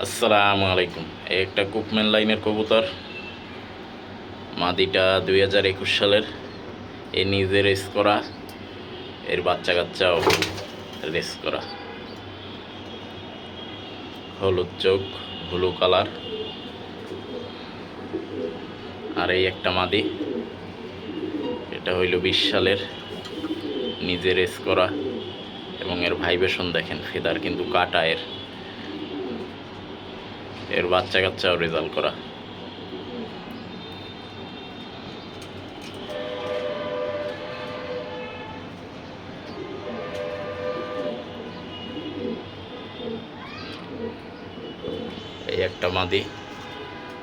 আসসালামু আলাইকুম। একটা কুকম্যান লাইনের কবুতর। মাদিটা দুই হাজার একুশ সালের। এ নিজে রেস করা। এর বাচ্চা কাচ্চাও রেস করা। হলুদ চোখ, ব্লু কালার। আর এই একটা মাদি। এটা হইল বিশ সালের। নিজে রেস করা। এবং এর ভাইবেশন দেখেন, ফেদার কিন্তু কাটা এর। এর বাচ্চা কাচ্চাও রেজাল্ট করা। এই একটা মাদি,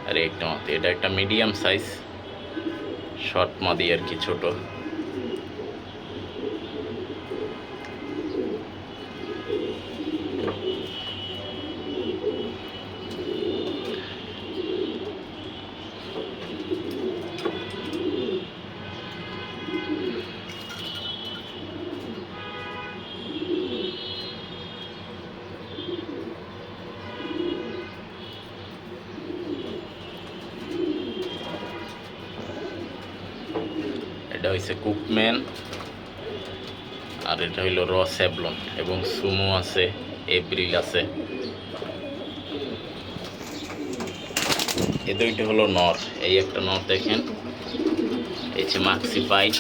আর একটা মাদি, এটা একটা মিডিয়াম সাইজ শর্ট মাদি আর কি ছোট। এটা হচ্ছে কুকম্যান, আর এটা হইল র স্যাবলন এবং সুমো আছে, এপ্রিল আছে। এ দুইটা হলো নর, এই একটা নর দেখেন। এই যে মাক্সি পাইট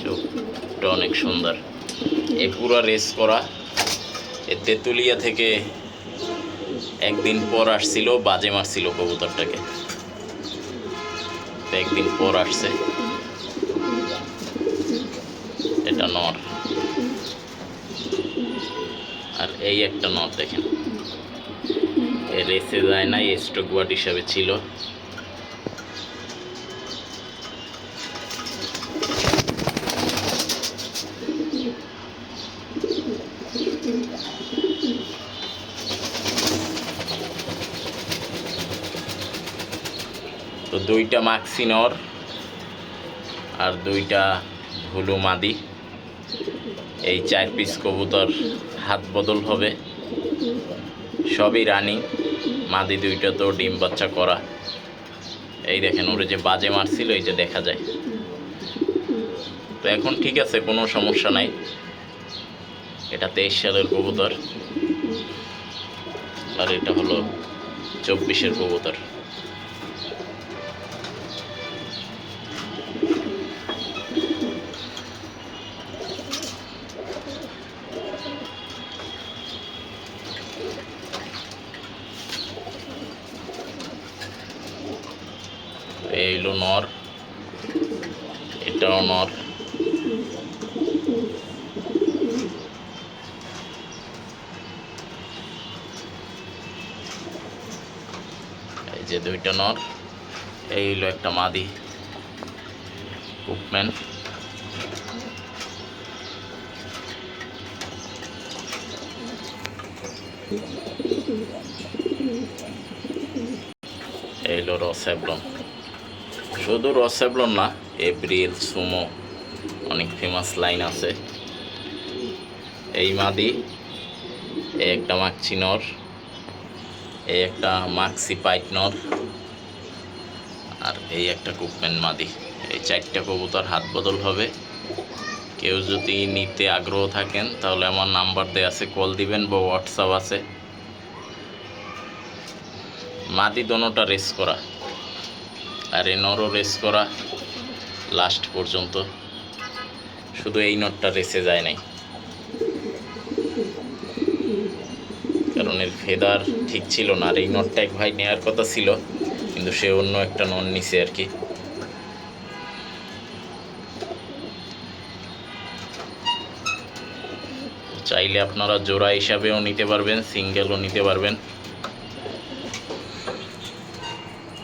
চোখটা অনেক সুন্দর। এ পুরো রেস করা। এ তেঁতুলিয়া থেকে একদিন পর আসছিল, বাজে মারছিল কবুতরটাকে। একদিন পর আসছে। এটা নর আর এই একটা নর দেখেন। রেসে যায় না স্টক ওয়ার্ড হিসাবে ছিল। তো দুইটা মাক্সি নর আর দুইটা হুলু মাদি এই চার পিস কবুতর হাত বদল হবে। সবই রানি। মাদি দুইটা তো ডিম বাচ্চা করা। এই দেখেন, ওরে যে বাজে মারছিল, এই যে দেখা যায়। তো এখন ঠিক আছে, কোনো সমস্যা নাই। এটা তেইশ সালের কবুতর। আর এটা হলো চব্বিশের কবুতর। এই হলো নর। এটাও নর। এই যে দুইটা নর এই হলো একটা মাদি। কুকম্যান। এই হলো রসেবলন শুধু রসেবলন না, এপ্রিল, সুমো, অনেক ফেমাস লাইন আছে। এই মাদি, এই একটা মাক্সি নর, এই একটা মাক্সি পাইট নর, আর এই একটা কুকম্যান মাদি। এই চারটা কবুতর হাত বদল হবে। কেউ যদি নিতে আগ্রহ থাকেন, তাহলে আমার নাম্বার দেওয়া আছে, কল দিবেন বা হোয়াটসঅ্যাপ আছে। মাদি দোনোটা রেস করা। আর এই নরও রেস করা লাস্ট পর্যন্ত। শুধু এই নটটা রেসে যায় নাই। কারণ এর ফেদার ঠিক ছিল না, আর এই নটটা এক ভাই নেওয়ার কথা ছিল, কিন্তু সে অন্য একটা নন নিছে আর কি। চাইলে আপনারা জোড়া হিসাবেও নিতে পারবেন, সিঙ্গেলও নিতে পারবেন।